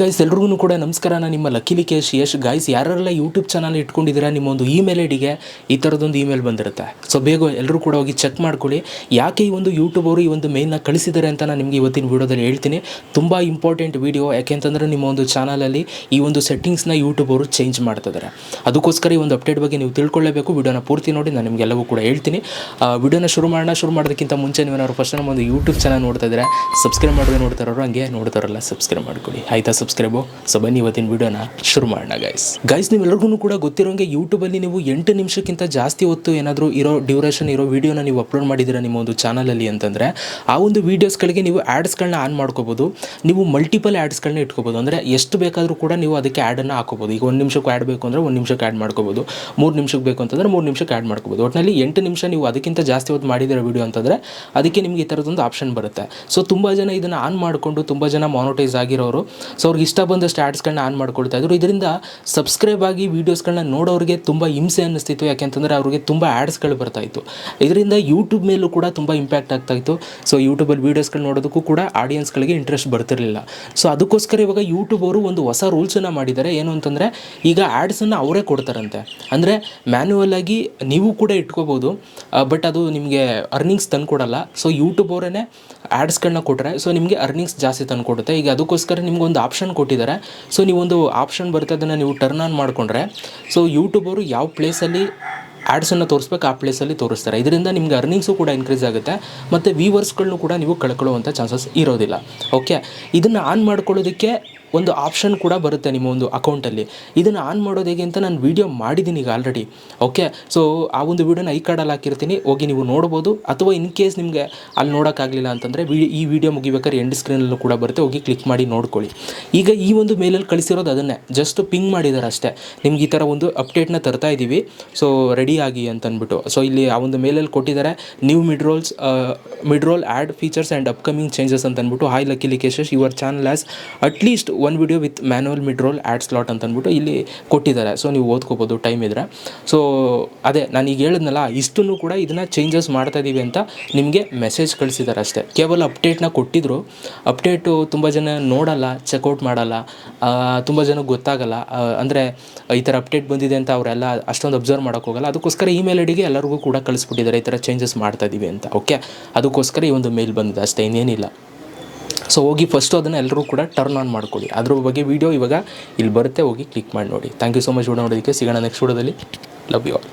Guys ಎಲ್ರಿಗೂ ಕೂಡ ನಮಸ್ಕಾರ. ನಾನು ನಿಮ್ಮ ಲಕ್ಕಿ ಕೇಶ್ ಯಶ್. ಗೈಸ್ ಯಾರೆಲ್ಲ ಯೂಟ್ಯೂಬ್ ಚಾನಲ್ ಇಟ್ಕೊಂಡಿದ್ದೀರಾ ನಿಮ್ಮ ಒಂದು ಇಮೇಲ್ ಐಡಿಗೆ ಈ ಥರದೊಂದು ಇಮೇಲ್ ಬಂದಿರುತ್ತೆ. ಸೊ ಬೇಗ ಎಲ್ಲರೂ ಕೂಡ ಹೋಗಿ ಚೆಕ್ ಮಾಡ್ಕೊಳ್ಳಿ. ಯಾಕೆ ಈ ಒಂದು ಯೂಟ್ಯೂಬ್ ಅವರು ಈ ಒಂದು ಮೇಲ್ನ ಕಳಿಸಿದ್ದಾರೆ ಅಂತ ನಾನು ನಿಮಗೆ ಇವತ್ತಿನ ವೀಡಿಯೋದಲ್ಲಿ ಹೇಳ್ತೀನಿ. ತುಂಬ ಇಂಪಾರ್ಟೆಂಟ್ ವೀಡಿಯೋ ಯಾಕೆಂತಂದರೆ ನಿಮ್ಮ ಒಂದು ಚಾನಲಲ್ಲಿ ಈ ಒಂದು ಸೆಟ್ಟಿಂಗ್ಸ್ನ ಯೂಟ್ಯೂಬ್ ಅವರು ಚೇಂಜ್ ಮಾಡ್ತಿದ್ದಾರೆ. ಅದಕ್ಕೋಸ್ಕರ ಈ ಒಂದು ಅಪ್ಡೇಟ್ ಬಗ್ಗೆ ನೀವು ತಿಳ್ಕೊಳ್ಳೇಬೇಕು. ವಿಡಿಯೋನ ಪೂರ್ತಿ ನೋಡಿ, ನಾನು ನಿಮಗೆಲ್ಲವೂ ಕೂಡ ಹೇಳ್ತೀನಿ. ವೀಡಿಯೋನ ವಿಡಿಯೋನ ಶುರು ಮಾಡೋಣ. ಶುರು ಮಾಡೋದಕ್ಕಿಂತ ಮುಂಚೆ ನೀವೇನಾದ್ರು ಫಸ್ಟ್ ನಮ್ಮ ಒಂದು ಯೂಟ್ಯೂಬ್ ಚಾನಲ್ ನೋಡ್ತಾ ಇದ್ದಾರೆ ಸಬ್ಸ್ಕ್ರೈಬ್ ಮಾಡಿದ್ರೆ ನೋಡ್ತಾರೋ ಹಂಗೆ ನೋಡ್ತಾರಲ್ಲ ಸಬ್ಸ್ಕ್ರೈಬ್ ಮಾಡ್ಕೊಳ್ಳಿ. ಆಯ್ತಾ ಸಬ್ಸ್ಕ್ರೈಬು ಸೊ ಬನ್ನಿ ಇವತ್ತಿನ ವಿಡಿಯೋನ ಶುರು ಮಾಡೋಣ ಗೈಸ್ ಗೈಸ್ ನೀವೆಲ್ಲರಿಗೂ ಕೂಡ ಗೊತ್ತಿರೋಂಗೆ ಯೂಟ್ಯೂಬಲ್ಲಿ ನೀವು ಎಂಟು ನಿಮಿಷಕ್ಕಿಂತ ಜಾಸ್ತಿ ಹೊತ್ತು ಏನಾದರೂ ಇರೋ ಡ್ಯೂರೇಷನ್ ಇರೋ ವೀಡಿಯೋನ ನೀವು ಅಪ್ಲೋಡ್ ಮಾಡಿದ್ದೀರಾ ನಿಮ್ಮ ಒಂದು ಚಾನಲಲ್ಲಿ ಅಂತಂದರೆ, ಆ ಒಂದು ವೀಡಿಯೋಸ್ಗಳಿಗೆ ನೀವು ಆ್ಯಡ್ಸ್ಗಳನ್ನ ಆನ್ ಮಾಡ್ಕೋಬೋದು. ನೀವು ಮಲ್ಟಿಪಲ್ ಆ್ಯಡ್ಸ್ಗಳನ್ನ ಇಟ್ಕೋಬೋದು. ಅಂದರೆ ಎಷ್ಟು ಬೇಕಾದರೂ ಕೂಡ ನೀವು ಅದಕ್ಕೆ ಆ್ಯಡನ್ನು ಹಾಕೋಬೋದು. ಈಗ ಒಂದು ನಿಮಿಷಕ್ಕೆ ಆ್ಯಡ್ ಬೇಕು ಅಂದರೆ ಒಂದು ನಿಮಿಷಕ್ಕೆ ಆ್ಯಡ್ ಮಾಡ್ಕೋಬೋದು. ಮೂರು ನಿಮಿಷಕ್ಕೆ ಬೇಕು ಅಂತಂದರೆ ಮೂರು ನಿಮಿಷಕ್ಕೆ ಆ್ಯಡ್ ಮಾಡ್ಕೋಬೋದು. ಒಟ್ಟಿನಲ್ಲಿ ಎಂಟು ನಿಮಿಷ ನೀವು ಅದಕ್ಕಿಂತ ಜಾಸ್ತಿ ಹೊತ್ತು ಮಾಡಿದಿರೋ ವಿಡಿಯೋ ಅಂತಂದರೆ, ಅದಕ್ಕೆ ನಿಮಗೆ ಈ ಥರದೊಂದು ಆಪ್ಷನ್ ಬರುತ್ತೆ. ಸೊ ತುಂಬ ಜನ ಇದನ್ನು ಆನ್ ಮಾಡಿಕೊಂಡು ತುಂಬ ಜನ ಮಾನಿಟೈಸ್ ಆಗಿರೋರು. ಸೊ ಅವ್ರಿಗೆ ಇಷ್ಟ ಬಂದಷ್ಟು ಆ್ಯಡ್ಸ್ಗಳನ್ನ ಆನ್ ಮಾಡ್ಕೊಳ್ತಾ ಇದ್ರು. ಇದರಿಂದ ಸಬ್ಸ್ಕ್ರೈಬ್ ಆಗಿ ವೀಡಿಯೋಸ್ಗಳನ್ನ ನೋಡೋರಿಗೆ ತುಂಬ ಹಿಂಸೆ ಅನ್ನಿಸ್ತಿತ್ತು. ಯಾಕೆಂತಂದರೆ ಅವ್ರಿಗೆ ತುಂಬ ಆ್ಯಡ್ಸ್ಗಳು ಬರ್ತಾ ಇತ್ತು. ಇದರಿಂದ ಯೂಟ್ಯೂಬ್ ಮೇಲೂ ಕೂಡ ತುಂಬ ಇಂಪ್ಯಾಕ್ಟ್ ಆಗ್ತಾ ಇತ್ತು. ಸೊ ಯೂಟ್ಯೂಬಲ್ಲಿ ವೀಡಿಯೋಸ್ಗಳು ನೋಡೋದಕ್ಕೂ ಕೂಡ ಆಡಿಯನ್ಸ್ಗಳಿಗೆ ಇಂಟ್ರೆಸ್ಟ್ ಬರ್ತಿರಲಿಲ್ಲ. ಸೊ ಅದಕ್ಕೋಸ್ಕರ ಇವಾಗ ಯೂಟ್ಯೂಬ್ ಅವರು ಒಂದು ಹೊಸ ರೂಲ್ಸನ್ನು ಮಾಡಿದ್ದಾರೆ. ಏನು ಅಂತಂದರೆ, ಈಗ ಆ್ಯಡ್ಸನ್ನು ಅವರೇ ಕೊಡ್ತಾರಂತೆ. ಅಂದರೆ ಮ್ಯಾನ್ಯುವಲ್ ಆಗಿ ನೀವು ಕೂಡ ಇಟ್ಕೋಬೋದು. ಬಟ್ ಅದು ನಿಮಗೆ ಅರ್ನಿಂಗ್ಸ್ ತಂದುಕೊಡಲ್ಲ. ಸೊ ಯೂಟ್ಯೂಬ್ ಅವರೇ ಆ್ಯಡ್ಸ್ಗಳನ್ನ ಕೊಟ್ಟರೆ ಸೊ ನಿಮಗೆ ಅರ್ನಿಂಗ್ಸ್ ಜಾಸ್ತಿ ತಂದುಕೊಡುತ್ತೆ. ಈಗ ಅದಕ್ಕೋಸ್ಕರ ನಿಮ್ಗೊಂದು ಆಪ್ಷನ್ ಕೊಟ್ಟಿದ್ದಾರೆ. ಸೊ ನೀವೊಂದು ಆಪ್ಷನ್ ಬರುತ್ತೆ ಅದನ್ನು ನೀವು ಟರ್ನ್ ಆನ್ ಮಾಡಿಕೊಂಡ್ರೆ ಸೊ ಯೂಟ್ಯೂಬ್ ಅವರು ಯಾವ ಪ್ಲೇಸಲ್ಲಿ ಆ್ಯಡ್ಸನ್ನು ತೋರಿಸ್ಬೇಕು, ಆ ಪ್ಲೇಸಲ್ಲಿ ತೋರಿಸ್ತಾರೆ. ಇದರಿಂದ ನಿಮಗೆ ಅರ್ನಿಂಗ್ಸು ಕೂಡ ಇನ್ಕ್ರೀಸ್ ಆಗುತ್ತೆ. ಮತ್ತು ವ್ಯೂವರ್ಸ್ಗಳನ್ನೂ ಕೂಡ ನೀವು ಕಳ್ಕೊಳ್ಳುವಂಥ ಚಾನ್ಸಸ್ ಇರೋದಿಲ್ಲ. ಓಕೆ ಇದನ್ನು ಆನ್ ಮಾಡ್ಕೊಳ್ಳೋದಕ್ಕೆ ಒಂದು ಆಪ್ಷನ್ ಕೂಡ ಬರುತ್ತೆ ನಿಮ್ಮ ಒಂದು ಅಕೌಂಟಲ್ಲಿ ಇದನ್ನು ಆನ್ ಮಾಡೋದು ಹೇಗೆ ಅಂತ ನಾನು ವೀಡಿಯೋ ಮಾಡಿದ್ದೀನಿ ಈಗ ಆಲ್ರೆಡಿ ಓಕೆ ಸೊ ಆ ಒಂದು ವೀಡಿಯೋನ ಐ ಕಾರ್ಡಲ್ಲಿ ಹಾಕಿರ್ತೀನಿ. ಹೋಗಿ ನೀವು ನೋಡ್ಬೋದು. ಅಥವಾ ಇನ್ ಕೇಸ್ ನಿಮಗೆ ಅಲ್ಲಿ ನೋಡೋಕ್ಕಾಗಲಿಲ್ಲ ಅಂತಂದರೆ ಈ ವಿಡಿಯೋ ಮುಗಿಬೇಕಾದ್ರೆ ಎಂಡ್ ಸ್ಕ್ರೀನಲ್ಲೂ ಕೂಡ ಬರುತ್ತೆ. ಹೋಗಿ ಕ್ಲಿಕ್ ಮಾಡಿ ನೋಡ್ಕೊಳ್ಳಿ. ಈಗ ಈ ಒಂದು ಮೇಲಲ್ಲಿ ಕಳಿಸಿರೋದು ಅದನ್ನೇ. ಜಸ್ಟ್ ಪಿಂಗ್ ಮಾಡಿದ್ದಾರೆ ಅಷ್ಟೇ. ನಿಮ್ಗೆ ಈ ಥರ ಒಂದು ಅಪ್ಡೇಟ್ನ ತರ್ತಾ ಇದ್ದೀವಿ ಸೊ ರೆಡಿ ಆಗಿ ಅಂತಂದ್ಬಿಟ್ಟು ಸೊ ಇಲ್ಲಿ ಆ ಒಂದು ಮೇಲಲ್ಲಿ ಕೊಟ್ಟಿದ್ದಾರೆ new mid rolls mid roll ad features and upcoming changes ಅಂತಂದ್ಬಿಟ್ಟು hi Lucky Likesh's your channel has at least one video with manual mid roll ad slot ಅಂತ ಅಂದ್ಬಿಟ್ಟು ಇಲ್ಲಿ ಕೊಟ್ಟಿದ್ದಾರೆ. ಸೊ ನೀವು ಓದ್ಕೋಬೋದು ಟೈಮ್ ಇದ್ರೆ. ಸೊ ಅದೇ, ನಾನು ಈಗ ಹೇಳಿದ್ನಲ್ಲ, ಇಷ್ಟನ್ನು ಕೂಡ ಇದನ್ನು ಚೇಂಜಸ್ ಮಾಡ್ತಾ ಇದ್ದೀವಿ ಅಂತ ನಿಮಗೆ ಮೆಸೇಜ್ ಕಳಿಸಿದ್ದಾರೆ ಅಷ್ಟೇ. ಕೇವಲ ಅಪ್ಡೇಟ್ನ ಕೊಟ್ಟಿದ್ರು. ಅಪ್ಡೇಟು ತುಂಬ ಜನ ನೋಡಲ್ಲ ಚೆಕ್ಔಟ್ ಮಾಡಲ್ಲ ತುಂಬ ಜನಕ್ಕೆ ಗೊತ್ತಾಗಲ್ಲ. ಅಂದರೆ, ಈ ಥರ ಅಪ್ಡೇಟ್ ಬಂದಿದೆ ಅಂತ ಅವರೆಲ್ಲ ಅಷ್ಟೊಂದು ಅಬ್ಸರ್ವ್ ಮಾಡೋಕೆ ಹೋಗಲ್ಲ. ಅದಕ್ಕೋಸ್ಕರ ಇಮೇಲ್ ಐಡಿಗೆ ಎಲ್ಲರಿಗೂ ಕೂಡ ಕಳಿಸ್ಬಿಟ್ಟಿದ್ದಾರೆ ಈ ಥರ ಚೇಂಜಸ್ ಮಾಡ್ತಾ ಇದ್ದೀವಿ ಅಂತ. ಓಕೆ ಅದಕ್ಕೋಸ್ಕರ ಈ ಒಂದು ಮೇಲ್ ಬಂದಿದೆ ಅಷ್ಟೇ, ಇನ್ನೇನಿಲ್ಲ. ಸೊ ಹೋಗಿ ಫಸ್ಟು ಅದನ್ನು ಎಲ್ಲರೂ ಕೂಡ ಟರ್ನ್ ಆನ್ ಮಾಡ್ಕೊಳ್ಳಿ. ಅದ್ರ ಬಗ್ಗೆ ವೀಡಿಯೋ ಇವಾಗ ಇಲ್ಲಿ ಬರುತ್ತೆ, ಹೋಗಿ ಕ್ಲಿಕ್ ಮಾಡಿ ನೋಡಿ. ಥ್ಯಾಂಕ್ ಯು ಸೊ ಮಚ್ ನೋಡೋದಕ್ಕೆ ಸಿಗೋಣ ನೆಕ್ಸ್ಟ್ ವಿಡಿಯೋದಲ್ಲಿ ಲವ್ ಯು ಆಲ್